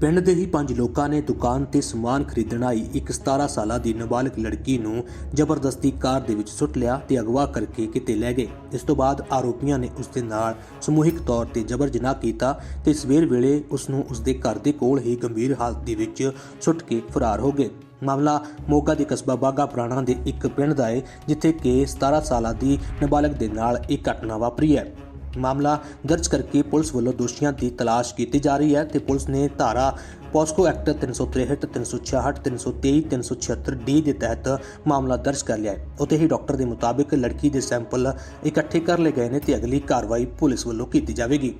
ਪਿੰਡ ਦੇ ਹੀ ਪੰਜ ਲੋਕਾਂ ਨੇ ਦੁਕਾਨ ਤੇ ਸਮਾਨ ਖਰੀਦਣ ਆਈ। ਇੱਕ 17 ਸਾਲਾ ਦੀ ਨਾਬਾਲਗ ਲੜਕੀ ਨੂੰ ਜ਼ਬਰਦਸਤੀ ਕਾਰ ਦੇ ਵਿੱਚ ਸੁੱਟ ਲਿਆ ਤੇ ਅਗਵਾ ਕਰਕੇ ਕਿਤੇ ਲੈ ਗਏ। ਇਸ ਤੋਂ ਬਾਅਦ ਆਰੋਪੀਆਂ ਨੇ ਉਸ ਦੇ ਨਾਲ ਸਮੂਹਿਕ ਤੌਰ ਤੇ ਜਬਰ ਜਨਾਹ ਕੀਤਾ ਤੇ ਸਵੇਰ ਵੇਲੇ ਉਸ ਨੂੰ ਉਸ ਦੇ ਘਰ ਦੇ ਕੋਲ ਹੀ ਗੰਭੀਰ ਹਾਲਤ ਦੇ ਵਿੱਚ ਸੁੱਟ ਕੇ ਫਰਾਰ ਹੋ ਗਏ। ਮਾਮਲਾ ਮੋਗਾ ਦੇ ਕਸਬਾ ਬਾਗਾ ਪੁਰਾਣਾ ਦੇ ਇੱਕ ਪਿੰਡ ਦਾ ਹੈ ਜਿੱਥੇ ਕਿ 17 ਸਾਲਾਂ ਦੀ ਨਾਬਾਲਗ ਦੇ ਨਾਲ ਇਹ ਘਟਨਾ ਵਾਪਰੀ ਹੈ। ਮਾਮਲਾ ਦਰਜ ਕਰਕੇ ਪੁਲਿਸ ਵੱਲੋਂ ਦੋਸ਼ੀਆਂ ਦੀ ਤਲਾਸ਼ ਕੀਤੀ ਜਾ ਰਹੀ ਹੈ ਤੇ ਪੁਲਿਸ ਨੇ ਧਾਰਾ ਪੋਸਕੋ ਐਕਟ 363 366 323 376 ਡੀ ਦੇ ਤਹਿਤ ਮਾਮਲਾ ਦਰਜ ਕਰ ਲਿਆ ਹੈ। ਉਤੇ ਹੀ ਡਾਕਟਰ ਦੇ ਮੁਤਾਬਿਕ ਲੜਕੀ ਦੇ ਸੈਂਪਲ ਇਕੱਠੇ ਕਰ ਲਏ ਗਏ ਨੇ ਤੇ ਅਗਲੀ ਕਾਰਵਾਈ ਪੁਲਿਸ ਵੱਲੋਂ ਕੀਤੀ ਜਾਵੇਗੀ।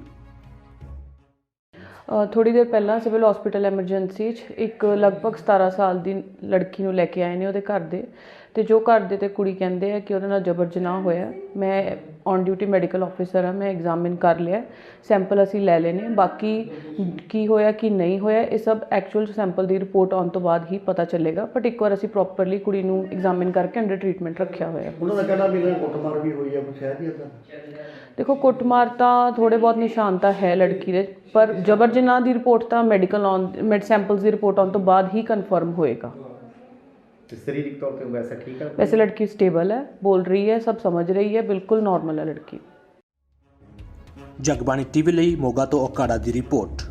ਥੋੜੀ ਦੇਰ ਪਹਿਲਾਂ ਸਿਵਲ ਹਸਪੀਟਲ ਐਮਰਜੈਂਸੀ 'ਚ ਇੱਕ ਲਗਭਗ 17 ਸਾਲ ਦੀ ਲੜਕੀ ਨੂੰ ਲੈ ਕੇ ਆਏ ਨੇ ਉਹਦੇ ਘਰ ਦੇ। ਤੇ ਜੋ ਘਰ ਦੇ ਤੇ ਕੁੜੀ ਕਹਿੰਦੇ ਆ ਕਿ ਉਹਦੇ ਨਾਲ ਜਬਰ ਜਨਾਹ ਹੋਇਆ। ਮੈਂ ਔਨ ਡਿਊਟੀ ਮੈਡੀਕਲ ਆਫੀਸਰ ਆ ਮੈਂ ਐਗਜ਼ਾਮਿਨ ਕਰ ਲਿਆ। ਸੈਂਪਲ ਅਸੀਂ ਲੈ ਲਏ ਨੇ ਬਾਕੀ ਕੀ ਹੋਇਆ ਕੀ ਨਹੀਂ ਹੋਇਆ ਇਹ ਸਭ ਐਕਚੁਅਲ ਸੈਂਪਲ ਦੀ ਰਿਪੋਰਟ ਆਉਣ ਤੋਂ ਬਾਅਦ ਹੀ ਪਤਾ ਚੱਲੇਗਾ। ਬਟ ਇੱਕ ਵਾਰ ਅਸੀਂ ਪ੍ਰੋਪਰਲੀ ਕੁੜੀ ਨੂੰ ਐਗਜ਼ਾਮਿਨ ਕਰਕੇ ਅੰਡਰ ਟਰੀਟਮੈਂਟ ਰੱਖਿਆ ਹੋਇਆ। ਉਹਨਾਂ ਦਾ ਕਹਿਣਾ ਵੀ ਇਹਨਾਂ ਕੁੱਟਮਾਰ ਵੀ ਹੋਈ ਹੈ ਕੁਛ ਹੈ ਜੀ ਏਦਾਂ? ਦੇਖੋ ਕੁੱਟਮਾਰ ਤਾਂ ਥੋੜੇ ਬਹੁਤ ਨਿਸ਼ਾਨ ਤਾਂ ਹੈ ਲੜਕੀ ਦੇ ਪਰ ਜਬਰ ਜਨਾਹ ਦੀ ਰਿਪੋਰਟ ਤਾਂ ਮੈਡੀਕਲ ਆਨ ਮੈਡ ਸੈਂਪਲਸ ਦੀ ਰਿਪੋਰਟ ਆਉਣ ਤੋਂ ਬਾਅਦ ਹੀ ਕਨਫਰਮ ਹੋਏਗਾ। ਸਰੀਰਕ ਤੌਰ ਤੇ ਵੈਸਾ ਠੀਕ ਹੈ? ਵੈਸੇ ਲੜਕੀ ਸਟੇਬਲ ਹੈ ਬੋਲ ਰਹੀ ਹੈ ਸਭ ਸਮਝ ਰਹੀ ਹੈ ਬਿਲਕੁਲ ਨਾਰਮਲ ਹੈ ਲੜਕੀ। ਜਗਬਾਣੀ ਟੀਵੀ ਲਈ ਮੋਗਾ ਤੋਂ ਓਕਾੜਾ ਦੀ ਰਿਪੋਰਟ।